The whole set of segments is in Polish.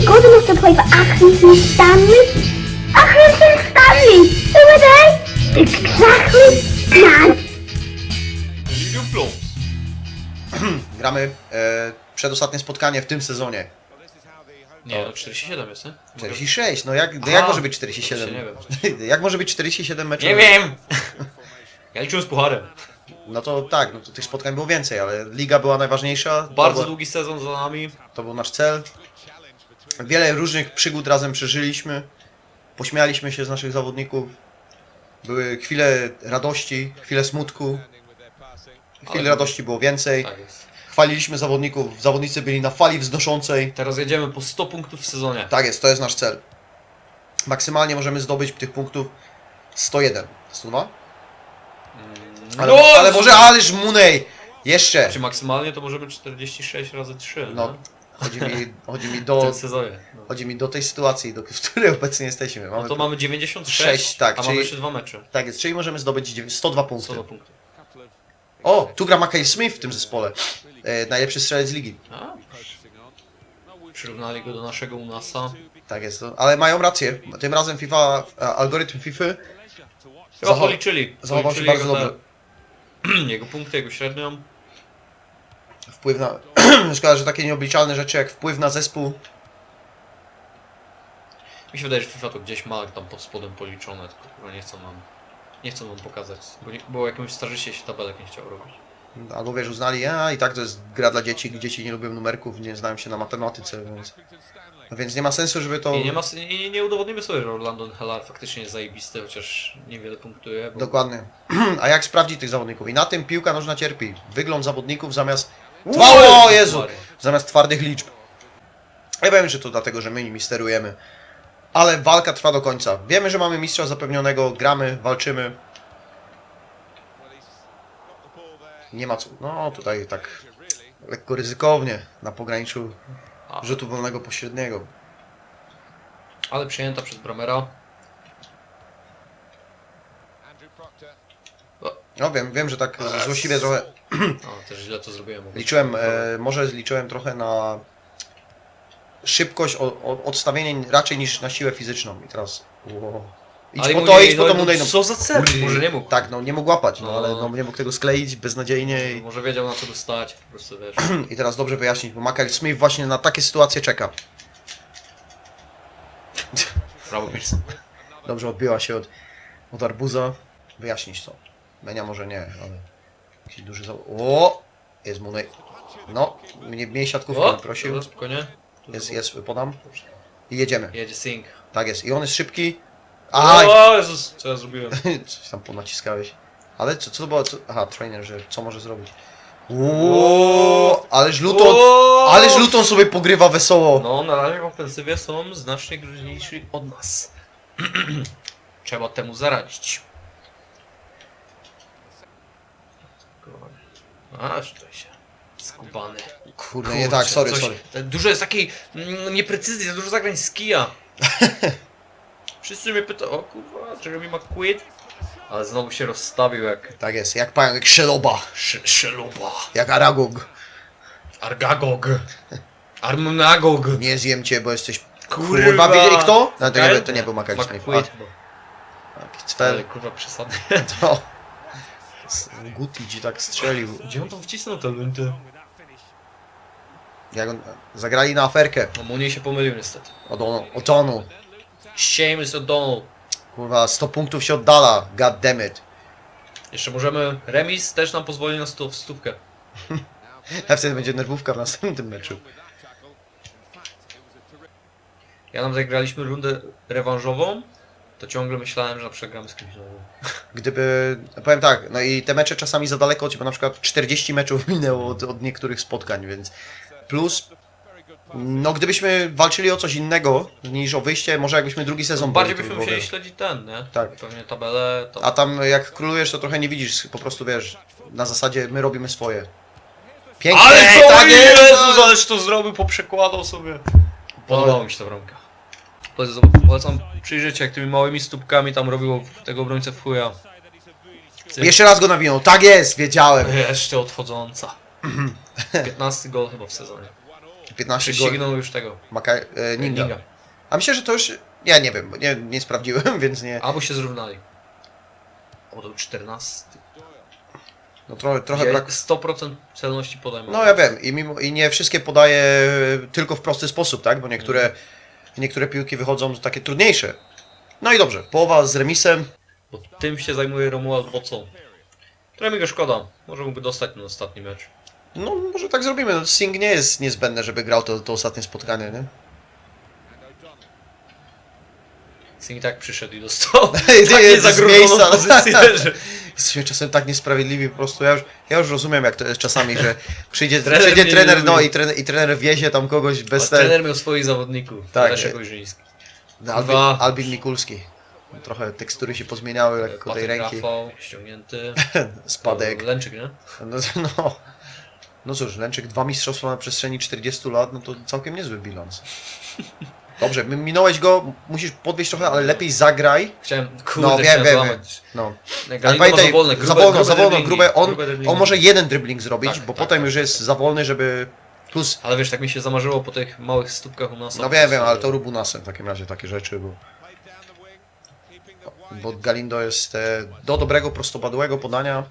because of Mr. Play for Accrington Stanley? Accrington Stanley! Who are they? Exactly Plus. Gramy e, przedostatnie spotkanie w tym sezonie. Nie, no 47 jest, nie? 46, no jak, no Aha, jak może być 47? nie wiem. jak może być 47 meczów? Nie wiem! Ja liczyłem z pucharem. No to tak, no to tych spotkań było więcej, ale liga była najważniejsza. to, Bardzo była, długi sezon za nami. to był nasz cel. Wiele różnych przygód razem przeżyliśmy. Pośmialiśmy się z naszych zawodników. Były chwile radości, chwile smutku. Chwil Ale- radości było więcej. Tak jest. Chwaliliśmy zawodników, zawodnicy byli na fali wznoszącej. Teraz jedziemy po 100 punktów w sezonie. Tak jest, to jest nasz cel. Maksymalnie możemy zdobyć tych punktów 101. 102? Ale, no, ale może, ależ Munej! Jeszcze! Czy maksymalnie to może być 46 razy 3, No, no. Chodzi mi, chodzi mi do, tym sezonie. No. chodzi mi do tej sytuacji, do, w której obecnie jesteśmy. No Mamy, to mamy 96, Sześć, tak, a czyli- mamy jeszcze dwa mecze. Tak jest, czyli możemy zdobyć dziewię- 102 Co punkty. do punktów. O, tu gra Mackay Smith w tym zespole. E, najlepszy strzelec ligi. A? Przyrównali go do naszego UNASa. Tak jest, to, ale mają rację. Tym razem FIFA, a, algorytm FIFA Chyba Zachow- policzyli. zachował się policzyli bardzo jego, dobrze. jego punkty, jego średnią. Wpływ na... Szkoda, że takie nieobliczalne rzeczy jak wpływ na zespół. Mi się wydaje, że FIFA to gdzieś ma tam pod spodem policzone, tylko nie chcą nam, nie chcą nam pokazać. Bo, nie, bo jakimś starzyście się tabelek nie chciał robić. Albo wiesz, uznali, a i tak to jest gra dla dzieci, dzieci nie lubią numerków, nie znają się na matematyce, więc... No więc nie ma sensu, żeby to... I nie, ma, i nie udowodnimy sobie, że Orlando Hellar faktycznie jest zajebisty, chociaż niewiele punktuje. Bo... Dokładnie. A jak sprawdzić tych zawodników? I na tym piłka nożna cierpi. Wygląd zawodników zamiast... Wow, O Jezu! Zamiast twardych liczb. Ja wiem, że to dlatego, że my nimi sterujemy. Ale walka trwa do końca. Wiemy, że mamy mistrza zapewnionego, gramy, walczymy. Nie ma co. No tutaj tak lekko ryzykownie na pograniczu rzutu wolnego pośredniego. ale przyjęta przez Bramera. No wiem, wiem, że tak złośliwie trochę O, też źle to zrobiłem. liczyłem, e, może liczyłem trochę na szybkość o, o, odstawienie raczej niż na siłę fizyczną. I teraz... Idź Ale po mu to, idź po no, to, no, Mundej, no. Co za cel? Może nie mógł. Tak, no nie mógł łapać, no, No. ale no, nie mógł tego skleić beznadziejnie i, Może wiedział na co dostać, po prostu wiesz. i teraz dobrze wyjaśnić, bo Michael Smith właśnie na takie sytuacje czeka. Brawo. Dobrze odbiła się od, od arbuza. Wyjaśnić to. Menia może nie, ale jakiś duży za... O! Jest Munej. No, mnie, mnie siatkówkę O, bym prosił. dobra, spokojnie. Jest, jest, podam. I jedziemy. Jedzie Sing. Tak jest. I on jest szybki. Aj! O Jezus, co ja zrobiłem? Coś tam ponaciskałeś. Ale co, co to było? Co? Aha, trainer, że co może zrobić? Uuu, ależ Luton, O! ależ Luton sobie pogrywa wesoło. No, na razie w ofensywie są znacznie groźniejsi od nas. Trzeba temu zaradzić. Aż to się skubany. Kurde, nie tak, sorry, sorry. Dużo jest takiej mm, nieprecyzji, za dużo zagrań z kija. Wszyscy mnie pytają, o kurwa, Jeremy McQueen? Ale znowu się rozstawił jak Tak jest, jak pan, jak Szeloba, sz- Szeluba, jak Aragog. Argagog, Armnagog. Nie zjem cię, bo jesteś... Kurwa. Wiedzieli kto? No, to, nie, Okej. to nie był. McQueen. A, Taki Ale cfel. kurwa przesady. To... Guti ci tak strzelił. Gdzie on tam wcisnął te lunty? Jak on... Zagrali na aferkę. No nie się pomylił niestety. O'Donnell. O'Donnell. Seamus O'Donnell. Kurwa, 100 punktów się oddala. God damn it. Jeszcze możemy, remis też nam pozwoli na stu, stówkę. A wtedy będzie nerwówka w następnym meczu. Ja nam zagraliśmy rundę rewanżową, to ciągle myślałem, że przegramy z kimś nowym. Gdyby, powiem tak, no i te mecze czasami za daleko, bo na przykład 40 meczów minęło od, od niektórych spotkań, więc plus, no gdybyśmy walczyli o coś innego niż o wyjście, może jakbyśmy drugi sezon Bardziej byli, to byśmy by było musieli śledzić ten, nie? Tak. Pewnie tabelę, to... A tam jak królujesz, to trochę nie widzisz, po prostu wiesz, na zasadzie my robimy swoje. Pięknie, Ale to tak! Jezus, ależ to zrobił, poprzekładał sobie. Podobała mi się ta bramka. Polecam, przyjrzeć się, jak tymi małymi stópkami tam robiło tego obrońcę w chuja. Jeszcze raz go nawinął, tak jest, wiedziałem. Jeszcze odchodząca. 15 gol chyba w sezonie. 15 Czy gol. signał już tego? Maka, e, Ninga. Ninga. A myślę, że to już... Ja nie wiem, bo nie, nie sprawdziłem, więc nie... Albo się zrównali. O, to był 14. No trochę, trochę Trochę brak... 100% celności podajmy. No ja wiem i, mimo, i nie wszystkie podaje tylko w prosty sposób, tak? Bo niektóre, niektóre piłki wychodzą takie trudniejsze. No i dobrze, połowa z remisem. Bo tym się zajmuje Romuald Bocą. Trochę mi go szkoda. Może mógłby dostać ten ostatni mecz. No może tak zrobimy. No, Sing nie jest niezbędne, żeby grał to, to ostatnie spotkanie, nie? Sing tak przyszedł i dostał tak z niezagrożoną miejsca. pozycję, że Jesteśmy czasem tak niesprawiedliwi, po prostu ja już, ja już rozumiem jak to jest czasami, że przyjdzie Trener przyjdzie trener no i trener, i trener wiezie tam kogoś bez A ten... trener miał swoich zawodników. Tak. Leszek Ojrzyński. Albin, Dwa. Albin Mikulski. Trochę tekstury się pozmieniały lekko tej ręki. Rafał, ściągnięty. Spadek. Lęczyk, nie? No, no, no cóż, Lęczyk dwa mistrzostwa na przestrzeni 40 lat, no to całkiem niezły bilans. Dobrze, minąłeś go, musisz podwieźć trochę, ale lepiej zagraj. Chciałem, kurde, No, wiem, chciałem wiem, złamać. No. Ale pamiętaj, za wolne, grube, za wolno, grube za wolno, grube, on, grube on może jeden dribbling zrobić, Tak, bo tak, potem tak. już jest za wolny, żeby plus... Ale wiesz, tak mi się zamarzyło po tych małych stópkach u nas. No wiem, wiem, ale to rób u nas w takim razie takie rzeczy, bo... Bo Galindo jest e, do dobrego, prostopadłego podania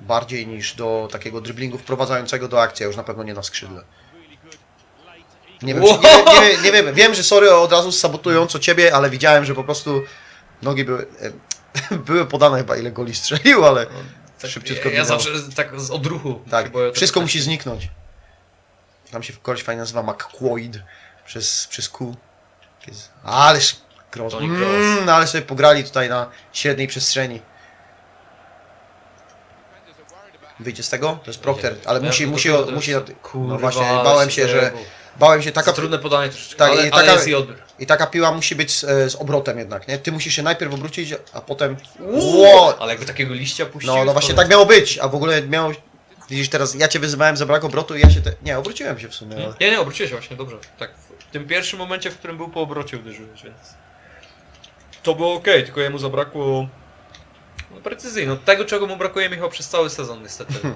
bardziej niż do takiego driblingu wprowadzającego do akcji, a już na pewno nie na skrzydle. Nie wiem, czy, nie, wiem- nie, wiem- nie wiem, wiem, że sorry od razu sabotująco ciebie, ale widziałem, że po prostu nogi były, e, były podane chyba ile goli strzelił, ale Tak, szybciutko ja, ja zawsze tak z odruchu. tak, wszystko tak- musi zniknąć. Tam się koleś fajnie nazywa McQuoid przez, przez Q. Ależ Kroos. Mm, no ale sobie pograli tutaj na średniej przestrzeni. Wyjdzie z tego? To jest Procter, ale musi, musi, musi, Kurwa, no właśnie, bałem się że. Bałem się, taka, trudne podanie troszeczkę, Tak, ale, i ale taka- jest i odbiór. i taka piła musi być z, e, z obrotem jednak, nie? Ty musisz się najpierw obrócić, a potem... Ło! Ale jakby takiego liścia puścił... No, no właśnie tak miało być, a w ogóle miało... Widzisz teraz, ja cię wyzywałem za brak obrotu i ja się... Te... Nie, obróciłem się w sumie, ale... Nie, nie, obróciłeś się właśnie, dobrze. Tak, w tym pierwszym momencie, w którym był po obrocie uderzyłeś, więc... To było ok, tylko jemu zabrakło... No, precyzji, no tego czego mu brakuje mi chyba przez cały sezon niestety.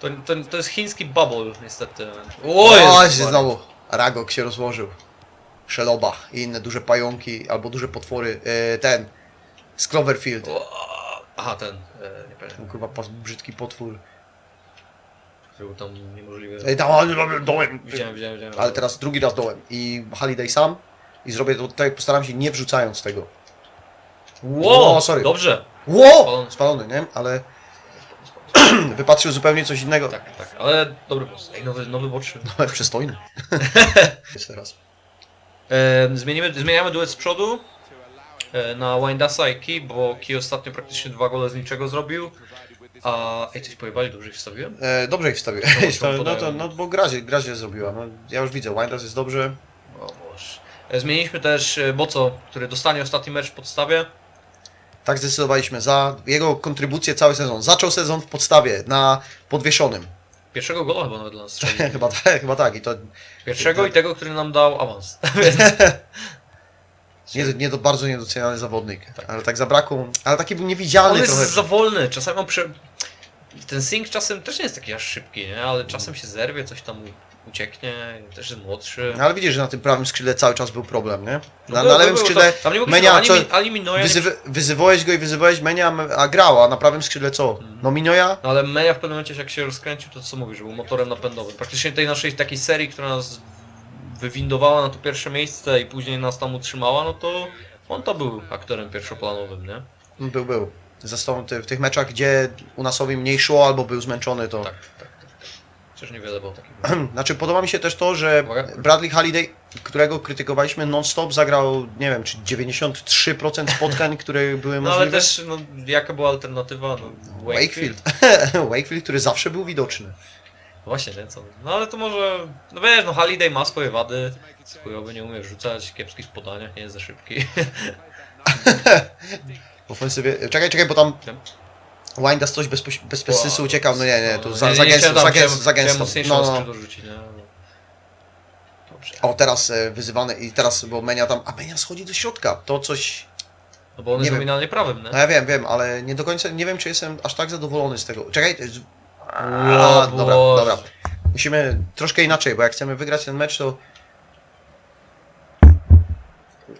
To, to, to jest chiński bubble niestety. O, O, Maria. znowu Ragok się rozłożył. Szeloba i inne duże pająki albo duże potwory. E, ten. Z Cloverfield. O, Aha, ten, e, nie pamiętam. Ten kurwa pas, brzydki potwór. Był tam niemożliwy. Ej, tam, dołem. Widziałem, widziałem, widziałem. Ale teraz drugi raz dołem. I Halliday sam. I zrobię to tutaj, postaram się nie wrzucając tego. Wow, O, sorry. dobrze. Ło! Spalony. Spalony, nie? Ale wypatrzył zupełnie coś innego. Tak, tak, ale dobry boss. Ej, nowy, nowy boczy. Ale przystojny. Jest teraz. E, zmienimy, zmieniamy duet z przodu e, na Windasa i Ki, bo Ki ostatnio praktycznie dwa gole z niczego zrobił. A... Ej, coś pojebali, dobrze ich wstawiłem? E, dobrze ich wstawił. No, no, to, no bo Grazie, Grazie zrobiła. No, ja już widzę, Windas jest dobrze. O Boże. E, Zmieniliśmy też e, Boco, który dostanie ostatni mecz w podstawie. Tak zdecydowaliśmy za jego kontrybucję cały sezon. Zaczął sezon w podstawie na podwieszonym. Pierwszego gola chyba nawet dla nas strzelił. chyba, tak, chyba tak. I to Pierwszego i tego, który nam dał awans. Nie, nie to bardzo niedoceniany zawodnik. Ale tak zabrakło. Ale taki był niewidzialny On jest trochę. za wolny, czasami on prze... Ten sync czasem też nie jest taki aż szybki, nie? Ale czasem się zerwie, coś tam ucieknie, też jest młodszy. No, ale widzisz, że na tym prawym skrzydle cały czas był problem, nie? No Na, na lewym był, był, skrzydle to- tam nie Menia, ani, co- mi, ani Minoja, wyzywy, wyzywałeś go i wyzywałeś Menia, a grał, a na prawym skrzydle co? Mhm. No Minioja? No ale Meja w pewnym momencie jak się rozkręcił, to co mówisz, że był motorem napędowym. Praktycznie tej naszej takiej serii, która nas wywindowała na to pierwsze miejsce i później nas tam utrzymała, no to on to był aktorem pierwszoplanowym, nie? Był, był. Zresztą ty, w tych meczach, gdzie u nasowi mniej szło albo był zmęczony, to... Tak, tak. Przecież niewiele było takich. Znaczy podoba mi się też to, że Uwaga. Bradley Halliday, którego krytykowaliśmy non-stop, zagrał, nie wiem, czy 93% spotkań, które były No ale możliwe. też, no, jaka była alternatywa? No, Wakefield. Wakefield, który zawsze był widoczny. Właśnie, nie? Co? No ale to może, no wiesz, no Halliday ma swoje wady. Chujowy nie umie rzucać, kiepski w podaniach, nie jest za szybki. Ofensywie... Czekaj, czekaj, bo tam. Windas coś bez, bez pessysu uciekał. No nie, nie, to No, za, za gęsto, za gęsto, za gęsto. No, no. O, teraz e, wyzywany i teraz, bo Menia tam, a Menia schodzi do środka, to coś, No bo on jest nominalnie prawym, nie? no ja wiem, wiem, ale nie do końca, nie wiem czy jestem aż tak zadowolony z tego. Czekaj, to jest... O A, dobra, dobra. Musimy troszkę inaczej, bo jak chcemy wygrać ten mecz, to...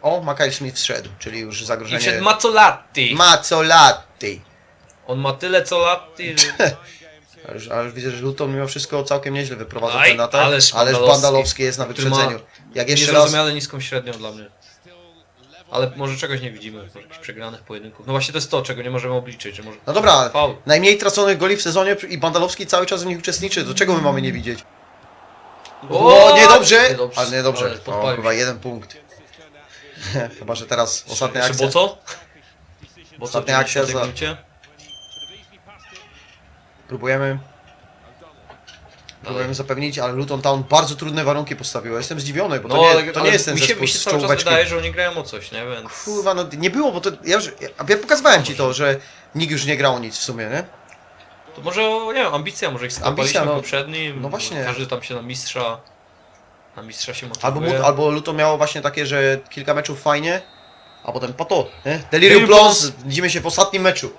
O, Makaj Smith wszedł, czyli już I zagrożenie... przed Mazzolatti. Mazzolatti! On ma tyle co Latti, że... Ale już, ale już widzę, że Luton mimo wszystko całkiem nieźle wyprowadza Aj, ten atak, ależ ależ Bandalowski, Bandalowski jest na który ma wyprzedzeniu. Jak jeszcze raz... Niezrozumiale niską średnią dla mnie. Ale może czegoś nie widzimy, może jakichś przegranych pojedynków. No właśnie to jest to, czego nie możemy obliczyć, że może... No dobra, Faul. najmniej traconych goli w sezonie i Bandalowski cały czas w nich uczestniczy, to czego my mamy nie widzieć? O, niedobrze! Niedobrze, Ale niedobrze. ale O, podpalił chyba jeden punkt. Chyba, że teraz ostatnia akcja. Boco? Boco Ostatnia akcja 90 za-? Próbujemy. Próbujemy zapewnić, ale Luton Town bardzo trudne warunki postawiło. Jestem zdziwiony, bo to, No, nie, ale, to nie jest ten mi się, mi się cały czas wydaje, że oni grają o coś, nie? Więc... Kurwa, no nie było, bo to ja już, ja, pokazywałem ci to, że nikt już nie grał nic w sumie, nie? To może, nie wiem, ambicja, może ich skapaliśmy Ambicja, no. poprzednim. No właśnie. Każdy tam się na mistrza... Na mistrza się Albo, motywuje. albo Luton miało właśnie takie, że kilka meczów fajnie, a potem po to, nie? Delirium Delirium Blons, widzimy się w ostatnim meczu.